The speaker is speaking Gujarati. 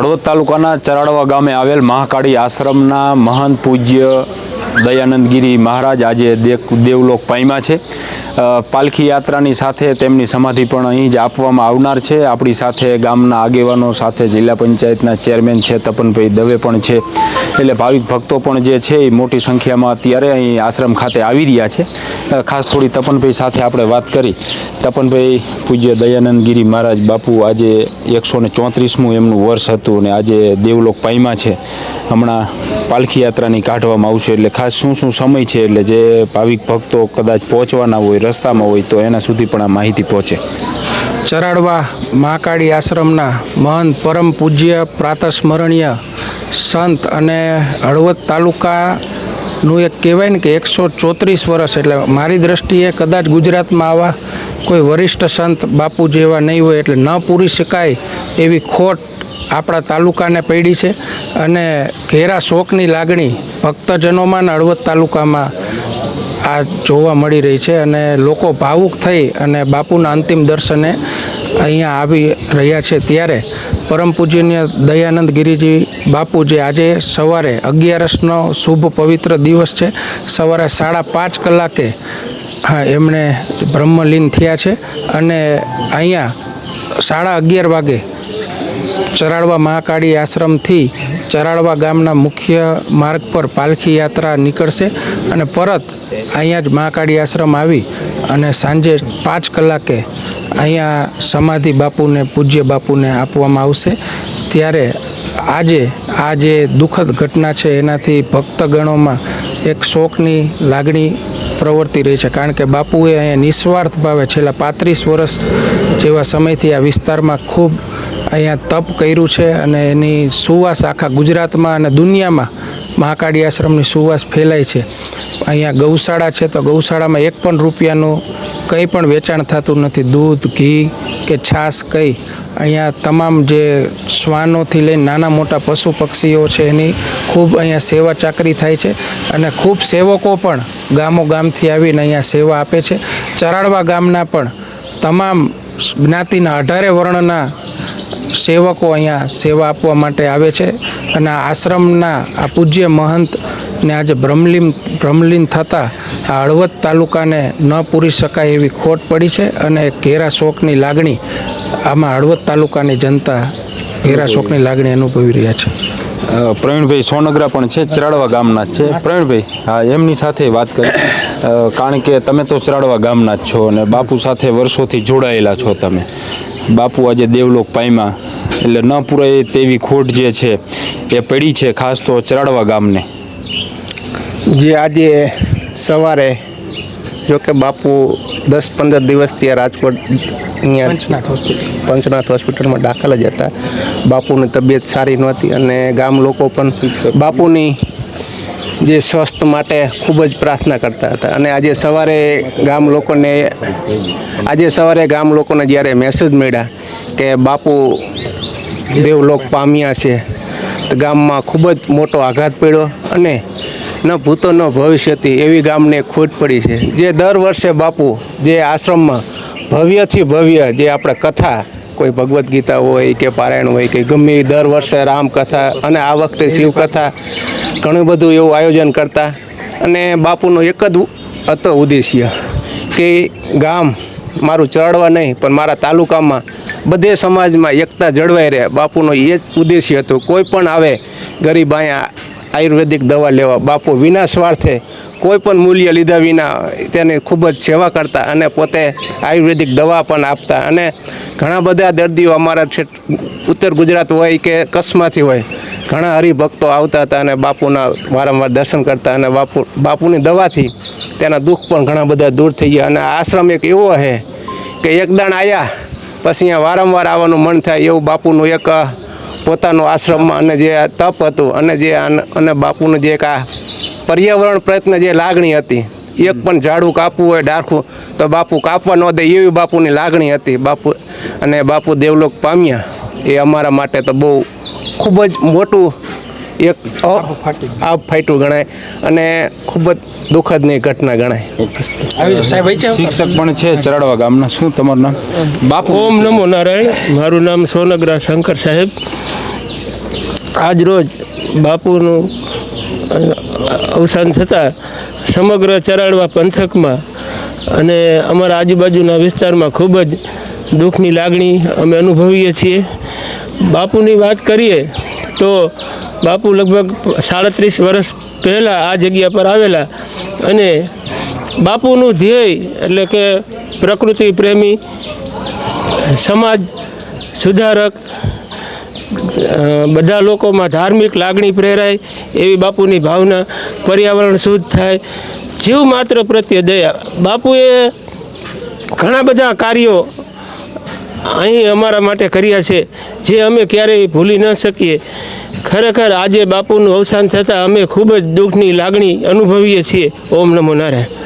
હળવદ તાલુકાના ચરાડવા ગામે આવેલ મહાકાળી આશ્રમના મહંત પૂજ્ય દયાનંદગીરી મહારાજ આજે દેવલોક પામ્યા છે. પાલખી યાત્રાની સાથે તેમની સમાધિ પણ અહીં જ આપવામાં આવનાર છે. આપણી સાથે ગામના આગેવાનો સાથે જિલ્લા પંચાયતના ચેરમેન છે, તપનભાઈ દવે પણ છે. એટલે ભાવિક ભક્તો પણ જે છે એ મોટી સંખ્યામાં અત્યારે અહીં આશ્રમ ખાતે આવી રહ્યા છે. ખાસ થોડી તપનભાઈ સાથે આપણે વાત કરી. તપનભાઈ પૂજ્ય દયાનંદ ગિરી મહારાજ બાપુ આજે એકસો ને ચોત્રીસમું એમનું વર્ષ હતું અને આજે દેવલોક પામ્યા છે. હમણાં પાલખી યાત્રાની કાઢવામાં આવશે. એટલે ખાસ શું શું સમય છે? એટલે જે ભાવિક ભક્તો કદાચ પહોંચવાના હોય રસ્તામાં હોય તો એના સુધી પણ આ માહિતી પહોંચે. ચરાડવા મહાકાળી આશ્રમના મહંત પરમ પૂજ્ય પ્રાતસ્મરણીય સંત અને હળવદ તાલુકાનું એક કહેવાય ને કે એકસો ચોત્રીસ વર્ષ એટલે મારી દ્રષ્ટિએ કદાચ ગુજરાતમાં આવા કોઈ વરિષ્ઠ સંત બાપુ જેવા નહીં હોય એટલે ન પૂરી શકાય એવી ખોટ આપણા તાલુકાને પડી છે અને ઘેરા શોકની લાગણી ભક્તજનોમાં અને હળવદ તાલુકામાં આ જોવા મળી રહી છે અને લોકો ભાવુક થઈ અને બાપુના અંતિમ દર્શને અહીંયા આવી રહ્યા છે ત્યારે પરમ પૂજ્યનીય દયાનંદ ગિરિજી બાપુ જે આજે સવારે અગિયારસનો શુભ પવિત્ર દિવસ છે, સવારે સાડા પાંચ કલાકે હા, એમણે બ્રહ્મલીન થયા છે અને અહીંયા સાડા અગિયાર વાગે ચરાડવા મહાકાળી આશ્રમથી ચરાડવા ગામના મુખ્ય માર્ગ પર પાલખી યાત્રા નીકળશે અને પરત અહીંયા જ મહાકાળી આશ્રમ આવી અને સાંજે પાંચ કલાકે અહીંયા સમાધિ બાપુને, પૂજ્ય બાપુને આપવામાં આવશે. ત્યારે આજે આ જે દુઃખદ ઘટના છે, એનાથી ભક્તગણોમાં એક શોકની લાગણી પ્રવર્તી રહી છે. કારણ કે બાપુએ અહીંયા નિસ્વાર્થ ભાવે છેલ્લા પાંત્રીસ વર્ષ જેવા સમયથી આ વિસ્તારમાં ખૂબ અહીંયા તપ કર્યું છે અને એની સુવાસ આખા ગુજરાતમાં અને દુનિયામાં મહાકાળી આશ્રમની સુવાસ ફેલાય છે. અહીંયા ગૌશાળા છે તો ગૌશાળામાં એક પણ રૂપિયાનું કંઈ પણ વેચાણ થતું નથી. દૂધ, ઘી કે છાશ કંઈ. અહીંયા તમામ જે શ્વાનોથી લઈને નાના મોટા પશુ પક્ષીઓ છે એની ખૂબ અહીંયા સેવા ચાકરી થાય છે અને ખૂબ સેવકો પણ ગામો ગામથી આવીને અહીંયા સેવા આપે છે. ચરાડવા ગામના પણ તમામ જ્ઞાતિના અઢારે વર્ણના સેવકો અહીંયા સેવા આપવા માટે આવે છે અને આ આશ્રમના આ પૂજ્ય મહંતને આજે ભ્રમલીન ભ્રમલીન થતાં આ હળવદ તાલુકાને ન પૂરી શકાય એવી ખોટ પડી છે અને ઘેરા શોકની લાગણી આમાં હળવદ તાલુકાની જનતા ઘેરા શોકની લાગણી અનુભવી રહ્યા છે. પ્રવીણભાઈ સોનગરા પણ છે ચરાડવા ગામના જ છે. પ્રવીણભાઈ હા એમની સાથે વાત કરી. કારણ કે તમે તો ચરાડવા ગામના જ છો અને બાપુ સાથે વર્ષોથી જોડાયેલા છો તમે. બાપુ આજે દેવલોક પામ્યા એટલે ન પૂરાય તેવી ખોટ જે છે એ પડી છે ખાસ તો ચરાડવા ગામને. જે આજે સવારે જો કે બાપુ દસ પંદર દિવસથી રાજકોટ અહીંયા પંચનાથ હોસ્પિટલ પંચનાથ હોસ્પિટલમાં દાખલ જ હતા. બાપુની તબિયત સારી નહોતી અને ગામ લોકો પણ બાપુની જે સ્વસ્થ માટે ખૂબ જ પ્રાર્થના કરતા હતા. અને આજે સવારે ગામ લોકોને આજે સવારે ગામ લોકોને જ્યારે મેસેજ મળ્યા કે બાપુ દેવલોક પામ્યા છે, તો ગામમાં ખૂબ જ મોટો આઘાત પડ્યો અને ન ભૂતો ન ભવિષ્યથી એવી ગામને ખોટ પડી છે. જે દર વર્ષે બાપુ જે આશ્રમમાં ભવ્યથી ભવ્ય જે આપણે કથા કોઈ ભગવદ્ ગીતા હોય કે પારાયણ હોય કે ગમે દર વર્ષે રામકથા અને આ વખતે શિવકથા ઘણું બધું એવું આયોજન કરતા. અને બાપુનો એક જ હતો ઉદ્દેશ્ય કે ગામ મારું ચડવા નહીં, પણ મારા તાલુકામાં બધે સમાજમાં એકતા જળવાઈ રહે. બાપુનો એ જ ઉદ્દેશ્ય હતો. કોઈ પણ આવે ગરીબ અહીંયા આયુર્વેદિક દવા લેવા, બાપુ વિના સ્વાર્થે કોઈ પણ મૂલ્ય લીધા વિના તેને ખૂબ જ સેવા કરતા અને પોતે આયુર્વેદિક દવા પણ આપતા. અને ઘણા બધા દર્દીઓ અમારા ઉત્તર ગુજરાત હોય કે કચ્છમાંથી હોય, ઘણા હરિભક્તો આવતા હતા અને બાપુના વારંવાર દર્શન કરતા અને બાપુ, બાપુની દવાથી તેના દુઃખ પણ ઘણા બધા દૂર થઈ ગયા. અને આશ્રમ એક એવો છે કે એકદાણ આવ્યા પછી અહીંયા વારંવાર આવવાનું મન થાય એવું બાપુનું એક પોતાનું આશ્રમમાં અને જે તપ હતું અને જે અને બાપુનું જે એક આ પર્યાવરણ પ્રયત્ન જે લાગણી હતી એક પણ ઝાડું કાપવું હોય ડારખું તો બાપુ કાપવા ન દે એવી બાપુની લાગણી હતી. બાપુ અને બાપુ દેવલોક પામ્યા. એ અમારા માટે તો બહુ ખૂબ જ મોટું એક આબ ફાટ્યું. ગણાય અને ખૂબ જ દુઃખદની ઘટના ગણાય. સાહેબ શિક્ષક પણ છે ચરાડવા ગામના. શું તમારું નામ? બાપુ. ઓમ નમો નારાયણ. મારું નામ સોનગરા શંકર સાહેબ. આજ રોજ બાપુનું અવસાન થતાં સમગ્ર ચરાડવા પંથકમાં અને અમારા આજુબાજુના વિસ્તારમાં ખૂબ જ દુઃખની લાગણી અમે અનુભવીએ છીએ. બાપુની વાત કરીએ તો બાપુ લગભગ સાડત્રીસ વર્ષ પહેલાં આ જગ્યા પર આવેલા અને બાપુનું ધ્યેય એટલે કે પ્રકૃતિ પ્રેમી, સમાજ સુધારક બધા લોકોમાં ધાર્મિક લાગણી પ્રેરાય એવી બાપુની ભાવના પર્યાવરણ શુદ્ધ થાય. જીવ માત્ર પ્રત્યે દયા. બાપુએ ઘણા બધા કાર્યો અહીં અમારા માટે કર્યા છે, જે અમે ક્યારેય ભૂલી ન શકીએ. ખરેખર આજે બાપુનું અવસાન થતાં અમે ખૂબ જ દુઃખની લાગણી અનુભવીએ છીએ. ઓમ નમો નારાયણ.